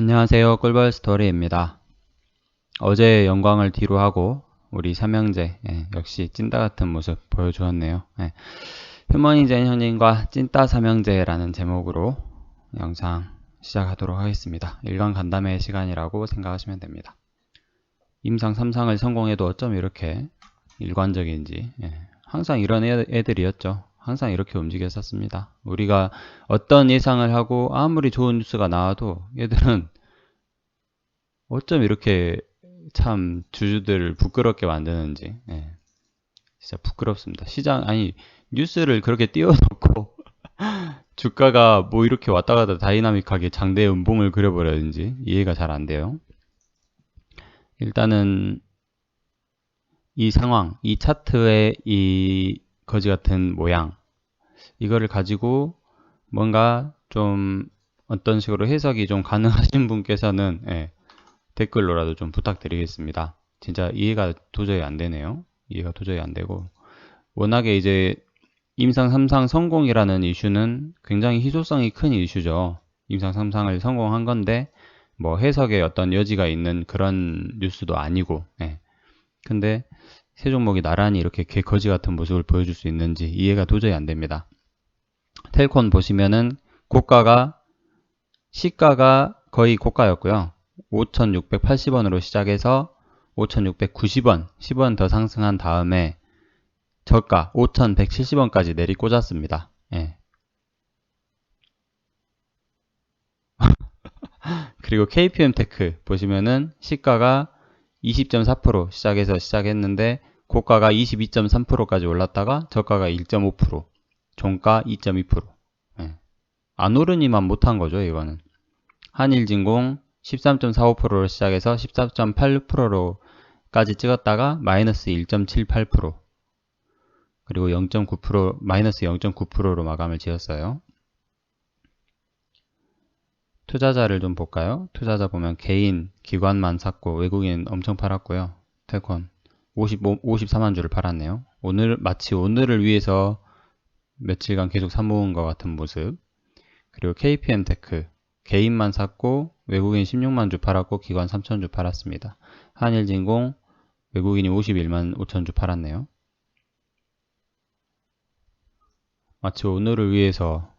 안녕하세요. 꿀벌 스토리입니다. 어제의 영광을 뒤로 하고 우리 삼형제 예, 역시 찐따 같은 모습 보여주었네요. 예. 휴머니젠 현인과 찐따 삼형제라는 제목으로 영상 시작하도록 하겠습니다. 일간 간담회 시간이라고 생각하시면 됩니다. 임상 3상을 성공해도 어쩜 이렇게 일관적인지 예. 항상 이런 애, 애들이었죠. 항상 이렇게 움직였었습니다. 우리가 어떤 예상을 하고 아무리 좋은 뉴스가 나와도 얘들은 어쩜 이렇게 참 주주들을 부끄럽게 만드는지 예. 진짜 부끄럽습니다. 시장 아니 뉴스를 그렇게 띄워놓고 주가가 뭐 이렇게 왔다 갔다 다이나믹하게 장대 음봉을 그려버렸는지 이해가 잘 안 돼요. 일단은 이 상황, 이 차트의 이 거지 같은 모양 이거를 가지고 뭔가 좀 어떤 식으로 해석이 좀 가능하신 분께서는 예, 댓글로라도 좀 부탁드리겠습니다. 진짜 이해가 도저히 안 되네요. 이해가 도저히 안 되고 워낙에 이제 임상 3상 성공이라는 이슈는 굉장히 희소성이 큰 이슈죠. 임상 3상을 성공한 건데 뭐 해석에 어떤 여지가 있는 그런 뉴스도 아니고 예. 근데 세 종목이 나란히 이렇게 개거지 같은 모습을 보여줄 수 있는지 이해가 도저히 안 됩니다. 텔콘 보시면은 고가가 시가가 거의 고가였고요. 5,680원으로 시작해서 5,690원, 10원 더 상승한 다음에 저가 5,170원까지 내리 꽂았습니다. 예. 그리고 KPM 테크 보시면은 시가가 20.4% 시작해서 시작했는데 고가가 22.3%까지 올랐다가 저가가 1.5%, 종가 2.2%. 예. 안 오르니만 못한 거죠, 이거는. 한일진공 13.45%로 시작해서 14.86%로까지 찍었다가 마이너스 1.78% 그리고 0.9% 마이너스 0.9%로 마감을 지었어요. 투자자를 좀 볼까요? 투자자 보면 개인, 기관만 샀고 외국인 엄청 팔았고요. 테콘 55, 54만 주를 팔았네요. 오늘 마치 오늘을 위해서 며칠간 계속 사모은 것 같은 모습. 그리고 KPM 테크 개인만 샀고 외국인 16만 주 팔았고 기관 3천 주 팔았습니다. 한일진공 외국인이 51만 5천 주 팔았네요. 마치 오늘을 위해서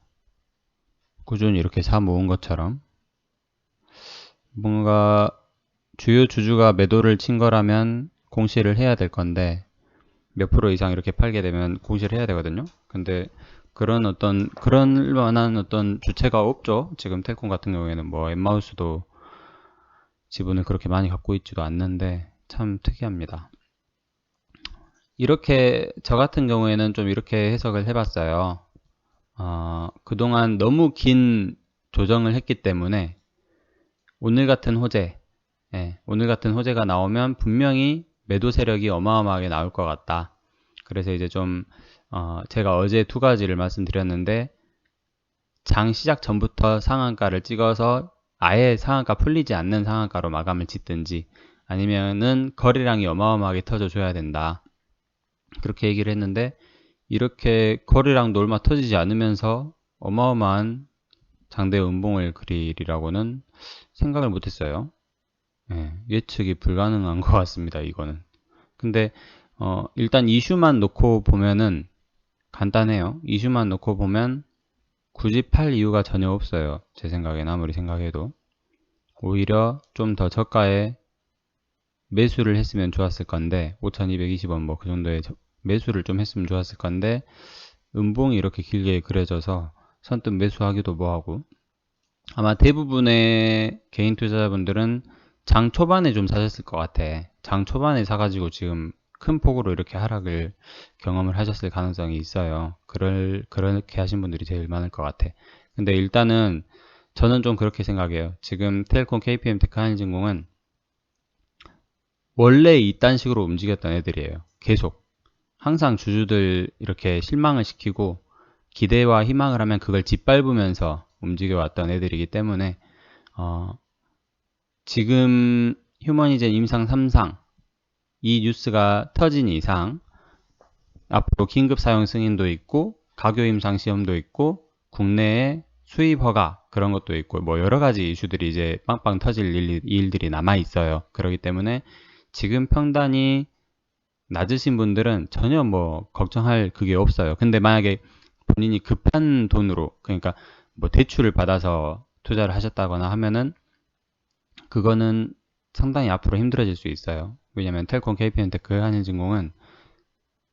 꾸준히 이렇게 사 모은 것처럼 뭔가 주요 주주가 매도를 친 거라면 공시를 해야 될 건데 몇 프로 이상 이렇게 팔게 되면 공시를 해야 되거든요. 근데 그런 어떤 그런 만한 어떤 주체가 없죠. 지금 텔콤 같은 경우에는 뭐 엠마우스도 지분을 그렇게 많이 갖고 있지도 않는데 참 특이합니다. 이렇게 저 같은 경우에는 좀 이렇게 해석을 해봤어요. 어, 그동안 너무 긴 조정을 했기 때문에 오늘 같은 호재, 예, 오늘 같은 호재가 나오면 분명히 매도 세력이 어마어마하게 나올 것 같다. 그래서 이제 좀 어, 제가 어제 두 가지를 말씀드렸는데 장 시작 전부터 상한가를 찍어서 아예 상한가 풀리지 않는 상한가로 마감을 짓든지 아니면은 거래량이 어마어마하게 터져줘야 된다. 그렇게 얘기를 했는데 이렇게 거래량도 얼마 터지지 않으면서 어마어마한 장대 음봉을 그리리라고는 생각을 못했어요. 예, 예측이 불가능한 것 같습니다. 이거는. 근데 어, 일단 이슈만 놓고 보면은 간단해요. 이슈만 놓고 보면 굳이 팔 이유가 전혀 없어요. 제 생각엔 아무리 생각해도. 오히려 좀 더 저가에 매수를 했으면 좋았을 건데 5220원 뭐 그 정도의 매수를 좀 했으면 좋았을 건데 음봉이 이렇게 길게 그려져서 선뜻 매수하기도 뭐하고 아마 대부분의 개인 투자자분들은 장 초반에 좀 사셨을 것 같아. 장 초반에 사가지고 지금 큰 폭으로 이렇게 하락을 경험을 하셨을 가능성이 있어요. 그럴, 그렇게 하신 분들이 제일 많을 것 같아. 근데 일단은 저는 좀 그렇게 생각해요. 지금 텔콤, KPM, 테크 한일진공은 원래 이딴 식으로 움직였던 애들이에요. 계속. 항상 주주들 이렇게 실망을 시키고 기대와 희망을 하면 그걸 짓밟으면서 움직여왔던 애들이기 때문에 어, 지금 휴머니젠 임상 3상 이 뉴스가 터진 이상 앞으로 긴급 사용 승인도 있고 가교 임상 시험도 있고 국내에 수입 허가 그런 것도 있고 뭐 여러 가지 이슈들이 이제 빵빵 터질 일, 일들이 남아 있어요. 그렇기 때문에 지금 평단이 낮으신 분들은 전혀 뭐 걱정할 그게 없어요. 근데 만약에 본인이 급한 돈으로 그러니까 뭐 대출을 받아서 투자를 하셨다거나 하면은 그거는 상당히 앞으로 힘들어질 수 있어요. 왜냐면 텔콤, KPM테크, 한일진공은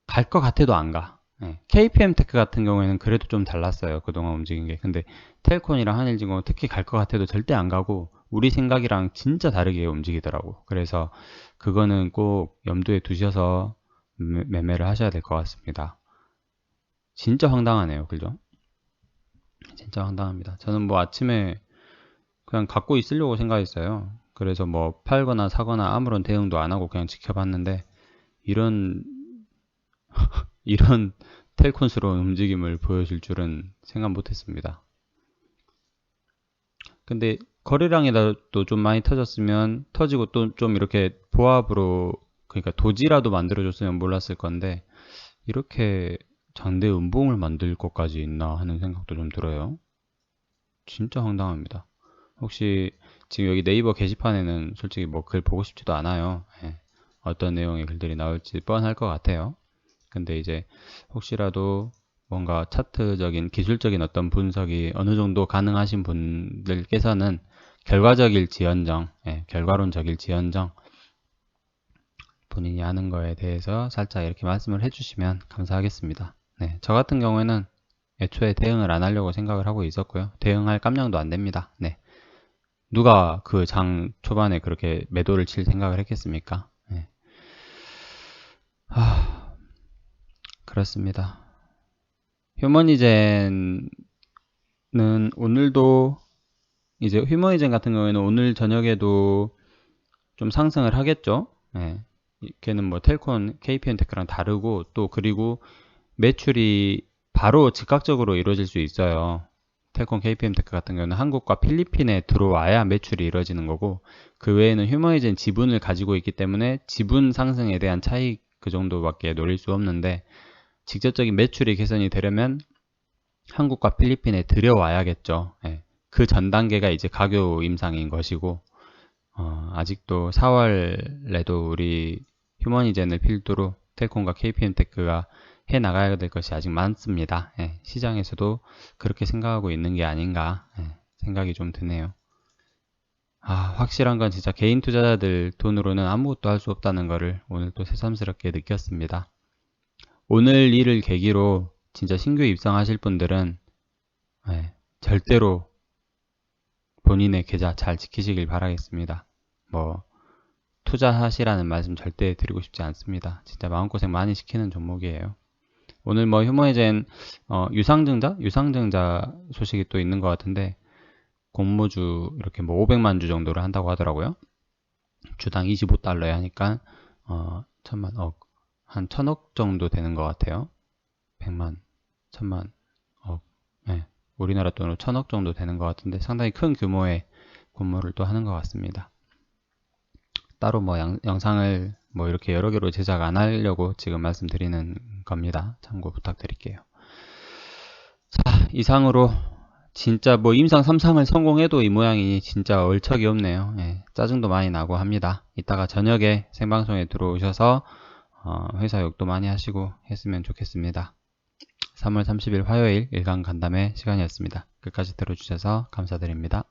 갈 것 같아도 안 가. 네. KPM테크 같은 경우에는 그래도 좀 달랐어요. 그동안 움직인 게. 근데 텔콘이랑 한일진공은 특히 갈 것 같아도 절대 안 가고 우리 생각이랑 진짜 다르게 움직이더라고. 그래서 그거는 꼭 염두에 두셔서 매매를 하셔야 될 것 같습니다. 진짜 황당하네요. 그죠? 진짜 황당합니다. 저는 뭐 아침에 그냥 갖고 있으려고 생각했어요. 그래서 뭐 팔거나 사거나 아무런 대응도 안 하고 그냥 지켜봤는데 이런 이런 텔콘스러운 움직임을 보여줄 줄은 생각 못했습니다. 근데 거래량이라도 좀 많이 터졌으면 터지고 또 좀 이렇게 보합으로 그러니까 도지라도 만들어줬으면 몰랐을 건데 이렇게 장대 음봉을 만들 것까지 있나 하는 생각도 좀 들어요. 진짜 황당합니다. 혹시 지금 여기 네이버 게시판에는 솔직히 뭐 글 보고 싶지도 않아요. 예. 어떤 내용의 글들이 나올지 뻔할 것 같아요. 근데 이제 혹시라도 뭔가 차트적인 기술적인 어떤 분석이 어느 정도 가능하신 분들께서는 결과적일지언정, 예, 결과론적일지언정 본인이 하는 거에 대해서 살짝 이렇게 말씀을 해주시면 감사하겠습니다. 네, 저 같은 경우에는 애초에 대응을 안 하려고 생각을 하고 있었고요. 대응할 깜냥도 안 됩니다. 네. 누가 그 장 초반에 그렇게 매도를 칠 생각을 했겠습니까? 네. 하... 그렇습니다. 휴머니젠은 오늘도 이제 휴머니젠 같은 경우에는 오늘 저녁에도 좀 상승을 하겠죠. 네. 걔는 뭐 텔콘, KPN테크랑 다르고 또 그리고 매출이 바로 즉각적으로 이루어질 수 있어요. 텔콤 KPM테크 같은 경우는 한국과 필리핀에 들어와야 매출이 이루어지는 거고 그 외에는 휴머이젠 지분을 가지고 있기 때문에 지분 상승에 대한 차익 그 정도밖에 노릴 수 없는데 직접적인 매출이 개선이 되려면 한국과 필리핀에 들여와야겠죠. 예. 그 전 단계가 이제 가교 임상인 것이고 어, 아직도 4월에도 우리 휴머니젠을 필두로 텔콤과 KPM테크가 해 나가야 될 것이 아직 많습니다. 예, 시장에서도 그렇게 생각하고 있는 게 아닌가 예, 생각이 좀 드네요. 아, 확실한 건 진짜 개인 투자자들 돈으로는 아무것도 할 수 없다는 것을 오늘 또 새삼스럽게 느꼈습니다. 오늘 일을 계기로 진짜 신규 입성하실 분들은 예, 절대로 본인의 계좌 잘 지키시길 바라겠습니다. 뭐 투자하시라는 말씀 절대 드리고 싶지 않습니다. 진짜 마음고생 많이 시키는 종목이에요. 오늘 뭐 휴머이젠 어, 유상증자? 유상증자 소식이 또 있는 것 같은데 공모주 이렇게 뭐 500만 주 정도를 한다고 하더라고요. 주당 25달러에 하니까 어, 천만 억, 한 천억 정도 되는 것 같아요. 100만, 천만 억, 네. 우리나라 돈으로 천억 정도 되는 것 같은데 상당히 큰 규모의 공모를 또 하는 것 같습니다. 따로 뭐 양, 영상을 뭐 이렇게 여러 개로 제작 안 하려고 지금 말씀드리는 겁니다. 참고 부탁드릴게요. 자, 이상으로 진짜 뭐 임상 3상을 성공해도 이 모양이 진짜 얼척이 없네요. 예, 짜증도 많이 나고 합니다. 이따가 저녁에 생방송에 들어오셔서 어, 회사 욕도 많이 하시고 했으면 좋겠습니다. 3월 30일 화요일 일간 간담회 시간이었습니다. 끝까지 들어주셔서 감사드립니다.